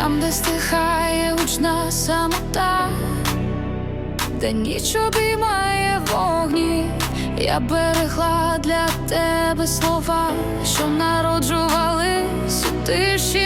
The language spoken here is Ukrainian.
там, де стихає гучна самота, де ніч обіймає вогні, я берегла для тебе слова, що народжувались у тиші.